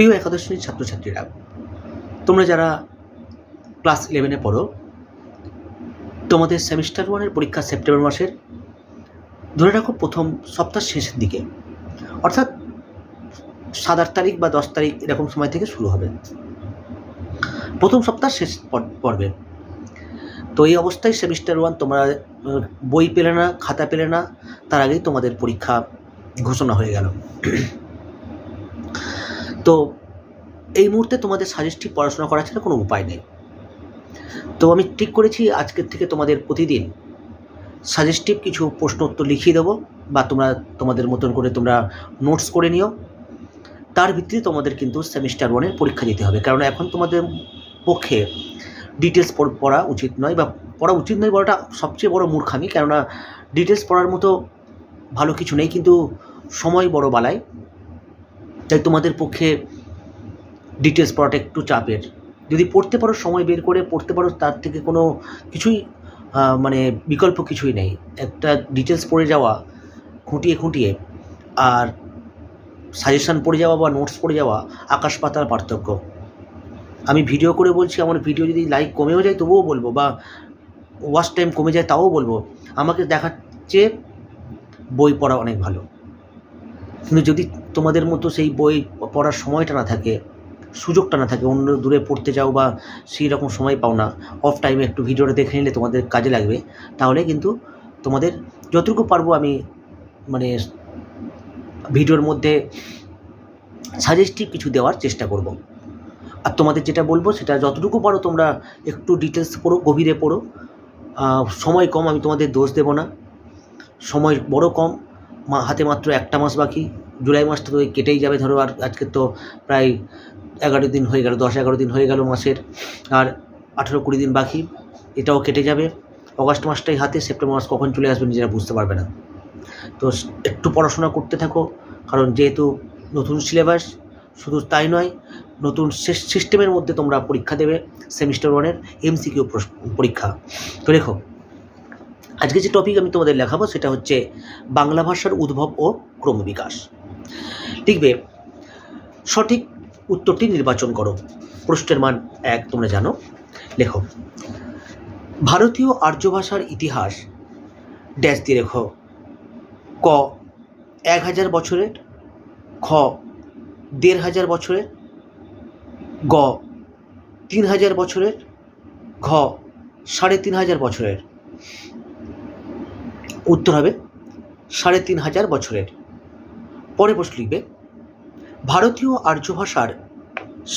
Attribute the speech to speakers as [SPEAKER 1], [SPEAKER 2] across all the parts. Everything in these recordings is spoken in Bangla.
[SPEAKER 1] প্রিয় একাদশ শ্রেণির ছাত্রছাত্রীরা, তোমরা যারা ক্লাস ইলেভেনে পড়ো, তোমাদের সেমিস্টার ওয়ানের পরীক্ষা সেপ্টেম্বর মাসের, ধরে রাখো প্রথম সপ্তাহ শেষের দিকে, অর্থাৎ সাত আট তারিখ বা দশ তারিখ এরকম সময় থেকে শুরু হবে। প্রথম সপ্তাহ শেষ পর্বে। তো এই অবস্থায় সেমিস্টার ওয়ান তোমরা বই পেলে না, খাতা পেলে না, তার আগেই তোমাদের পরীক্ষা ঘোষণা হয়ে গেল। তো এই মুহূর্তে তোমাদের সাজেস্টিভ পড়াশোনা করা ছাড়া কোনো উপায় নেই। তো আমি ঠিক করেছি, আজকের থেকে তোমাদের প্রতিদিন সাজেস্টিভ কিছু প্রশ্ন উত্তর লিখিয়ে দেবো বা তোমরা তোমাদের মতন করে তোমরা নোটস করে নিও। তার ভিত্তিতে তোমাদের কিন্তু সেমিস্টার ওয়ানের পরীক্ষা দিতে হবে। কারণ এখন তোমাদের পক্ষে ডিটেলস পড়া উচিত নয় বা পড়া উচিত নয় বলাটা সবচেয়ে বড় মূর্খামি। কেননা ডিটেলস পড়ার মতো ভালো কিছু নেই, কিন্তু সময় বড় বালায় তাই তোমাদের পক্ষে ডিটেলস পড়াটা একটু চাপের। যদি পড়তে পারো, সময় বের করে পড়তে পারো, তার থেকে কোনো কিছুই মানে বিকল্প কিছুই নেই। একটা ডিটেলস পড়ে যাওয়া, খুঁটিয়ে খুঁটিয়ে, আর সাজেশান পড়ে যাওয়া বা নোটস পড়ে যাওয়া, আকাশ পাতার পার্থক্য। আমি ভিডিও করে বলছি, আমার ভিডিও যদি লাইক কমেও যায়, তবুও বলব, বা ওয়াচ টাইম কমে যায়, তাও বলব, আমাকে দেখাচ্ছে বই পড়া অনেক ভালো। কিন্তু যদি তোমাদের মতো সেই বই পড়ার সময়টা না থাকে, সুযোগটা না থাকে, অন্য দূরে পড়তে যাও বা সেই রকম সময় পাও না। অফ টাইমে একটু ভিডিওটা দেখে নিলে তোমাদের কাজে লাগবে। তাহলে কিন্তু তোমাদের যতটুকু পারব আমি মানে ভিডিওর মধ্যে সাজেস্টিভ কিছু দেওয়ার চেষ্টা করব। আর তোমাদের যেটা বলব সেটা যতটুকু পারো তোমরা একটু ডিটেলস পড়ো, গভীরে পড়ো। সময় কম আমি তোমাদের দোষ দেব না। সময় বড় কম। হাতে মাত্র একটা মাস বাকি। জুলাই মাসটা তো কেটেই যাবে ধরো, আর আজকে তো প্রায় এগারো দিন হয়ে গেল, দশ এগারো দিন হয়ে গেল মাসের, আর আঠেরো কুড়ি দিন বাকি, এটাও কেটে যাবে। অগাস্ট মাসটাই হাতে, সেপ্টেম্বর মাস কখন চলে আসবে নিজেরা বুঝতে পারবে না। তো একটু পড়াশোনা করতে থাকো, কারণ যেহেতু নতুন সিলেবাস, শুধু তাই নয়, নতুন সিস্টেমের মধ্যে তোমরা পরীক্ষা দেবে, সেমিস্টার ওয়ানের এমসিকিউ পরীক্ষা। তো দেখো আজকে যে টপিক আমি তোমাদের লেখাবো সেটা হচ্ছে বাংলা ভাষার উদ্ভব ও ক্রমবিকাশ। লিখবে, সঠিক উত্তরটি নির্বাচন করো। প্রশ্নের মান এক, তোমরা জানো। লেখো, ভারতীয় আর্য ভাষার ইতিহাস ড্যাশ দিয়ে লেখো ক, এক হাজার বছরের। খ, দেড় হাজার বছরের। গ, তিন হাজার বছরের। ঘ, সাড়ে তিন হাজার বছরের। উত্তর হবে সাড়ে তিন হাজার বছরের। পরে প্রশ্ন লিখবে, ভারতীয় আর্য ভাষার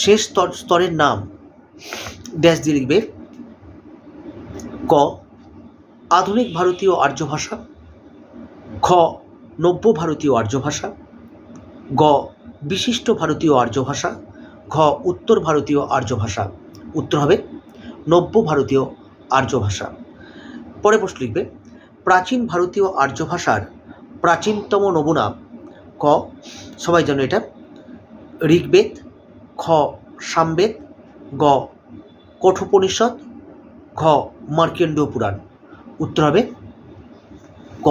[SPEAKER 1] শেষ স্তর, স্তরের নাম ড্যাশ দিয়ে লিখবে ক, আধুনিক ভারতীয় আর্য ভাষা খ নব্য ভারতীয় আর্য ভাষা গ, বিশিষ্ট ভারতীয় আর্য ভাষা ঘ, উত্তর ভারতীয় আর্য ভাষা উত্তর হবে নব্য ভারতীয় আর্য ভাষা পরে প্রশ্ন লিখবে প্রাচীন ভারতীয় আর্য ভাষার প্রাচীনতম নমুনা ক। সবাই জানো এটা। ঋগ্বেদ, খ। সামবেদ, গ। কঠোপনিষদ, ঘ। মার্কেন্ডীয় পুরাণ। উত্তর হবে ক।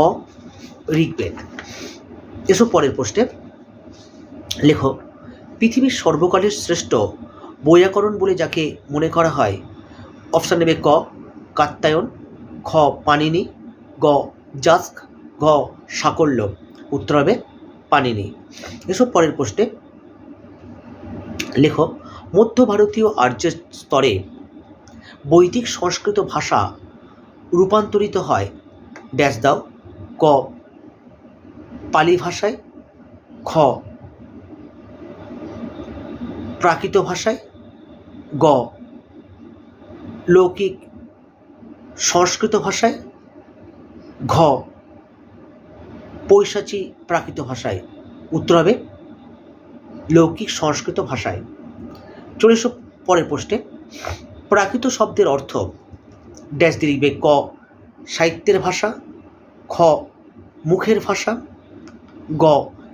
[SPEAKER 1] ঋগ্বেদ। এসব পরের পোস্টে লেখো, পৃথিবীর সর্বকালের শ্রেষ্ঠ বৈয়াকরণ বলে যাকে মনে করা হয়, অপশান নেবে ক। কাত্তায়ন খ। পানিনি গ, জাস্ক, ঘ, সাকল্য। উত্তর হবে পানিনি। এসব পরের প্রশ্নে লেখক মধ্য ভারতীয় আর্য স্তরে বৈদিক সংস্কৃত ভাষা রূপান্তরিত হয়। ড্যাশ দাও। ক, পালি ভাষায়। খ, প্রাকৃত ভাষায়। গ, লৌকিক সংস্কৃত ভাষায়। ঘ, পৈশাচী প্রাকৃত ভাষায় উত্তর হবে লৌকিক সংস্কৃত ভাষায়। চলে এসো পরের পোস্টে প্রাকৃত শব্দের অর্থ ড্যাশ দিয়ে লিখবে ক, সাহিত্যের ভাষা, খ, মুখের ভাষা, গ,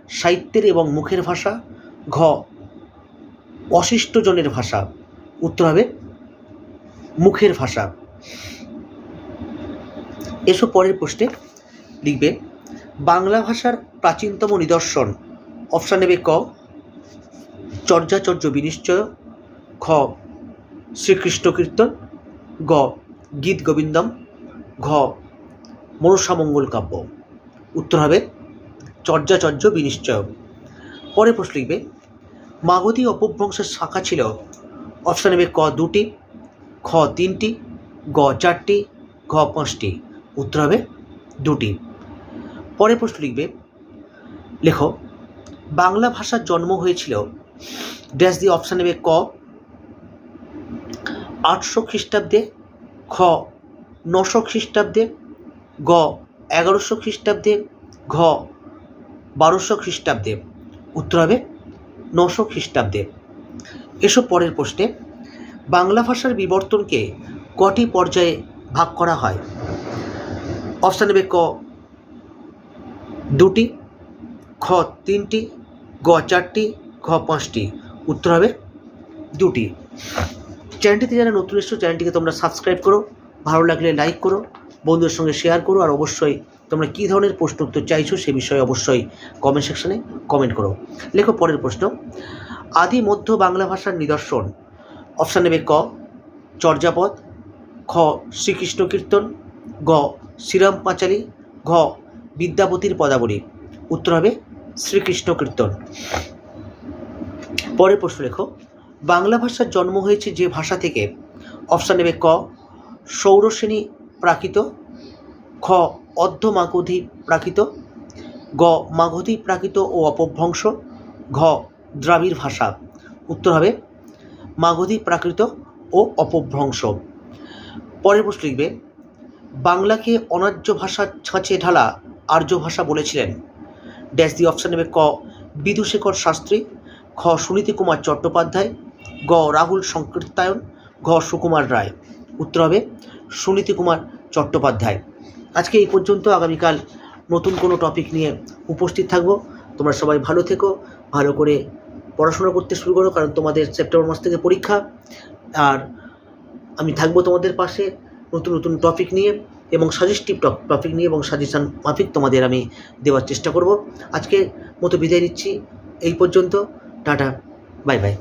[SPEAKER 1] সাহিত্যের এবং মুখের ভাষা, ঘ, অশিষ্টজনের ভাষা উত্তর হবে মুখের ভাষা। এসো পরের পোস্টে লিখবে, বাংলা ভাষার প্রাচীনতম নিদর্শন অপশান নেবে ক, চর্যাচর্য বিনিশ্চয়, খ, শ্রীকৃষ্ণ কীর্তন, গ, গীত গোবিন্দম, ঘ, মনসামঙ্গল কাব্য। উত্তর হবে, চর্যাচর্য বিনিশ্চয়। পরে প্রশ্ন লিখবে, মাগধী অপভ্রংশের শাখা ছিল অপশান নেবে ক দুটি, খ তিনটি, গ চারটি ঘ পাঁচটি। উত্তর হবে দুটি। পরে প্রশ্ন লিখবে, লেখো, বাংলা ভাষার জন্ম হয়েছিল ড্যাশ দিয়ে অপশান নেবে ক, আটশো খ্রিস্টাব্দে, খ, নশো খ্রিস্টাব্দে, গ, এগারোশো খ্রিস্টাব্দে, ঘ, বারোশো খ্রিস্টাব্দে। উত্তর হবে নশো খ্রিস্টাব্দে। এসব পরের প্রশ্নে, বাংলা ভাষার বিবর্তনকে কটি পর্যায়ে ভাগ করা হয়? অপশান নেবে ক দুটি, খ তিনটি, গ চারটি, ঘ পাঁচটি। উত্তর হবে দুটি। চ্যানেলটিতে যারা নতুন এসছো, চ্যানেলটিকে তোমরা সাবস্ক্রাইব করো, ভালো লাগলে লাইক করো, বন্ধুদের সঙ্গে শেয়ার করো, আর অবশ্যই তোমরা কী ধরনের প্রশ্ন উত্তর চাইছো সে বিষয়ে অবশ্যই কমেন্ট সেকশনে কমেন্ট করো। লেখো পরের প্রশ্ন। আদি মধ্য বাংলা ভাষার নিদর্শন। অপশান নেবে ক, চর্যাপদ, খ শ্রীকৃষ্ণ কীর্তন, গ শ্রীরাম পাঁচালী, ঘ, বিদ্যাপতির পদাবলী। উত্তর হবে শ্রীকৃষ্ণ কীর্তন। পরের প্রশ্ন লেখো, বাংলা ভাষার জন্ম হয়েছে যে ভাষা থেকে? অপশান নেবে ক সৌরসেনী প্রাকৃত, খ, অর্ধ মাগধী প্রাকৃত, গ, মাগধী প্রাকৃত ও অপভ্রংশ, ঘ, দ্রাবিড় ভাষা। উত্তর হবে মাগধী প্রাকৃত ও অপভ্রংশ। পরের প্রশ্ন লিখবে বাংলাকে অনার্য ভাষার ছাঁচে ঢালা আর্য ভাষা বলেছিলেন। ড্যাশ দি অপশান নেবে ক বিদুশেখর শাস্ত্রী, খ, সুনীতি কুমার চট্টোপাধ্যায়, গ, রাহুল সংকীর্তায়ন, ঘ, সুকুমার রায়। উত্তর হবে সুনীতি কুমার চট্টোপাধ্যায়। আজকে এই পর্যন্ত আগামীকাল নতুন কোনো টপিক নিয়ে উপস্থিত থাকব। তোমরা সবাই ভালো থেকো, ভালো করে পড়াশোনা করতে শুরু করো, কারণ তোমাদের সেপ্টেম্বর মাস থেকে পরীক্ষা। আর আমি থাকব তোমাদের পাশে। নতুন নতুন টপিক নিয়ে এবং সাজেস্টিভ টপিক নিয়ে এবং সাজেশান মাফিক তোমাদের আমি দেওয়ার চেষ্টা করব। আজকে মতো বিদায় নিচ্ছি। এই পর্যন্ত, টাটা বাই বাই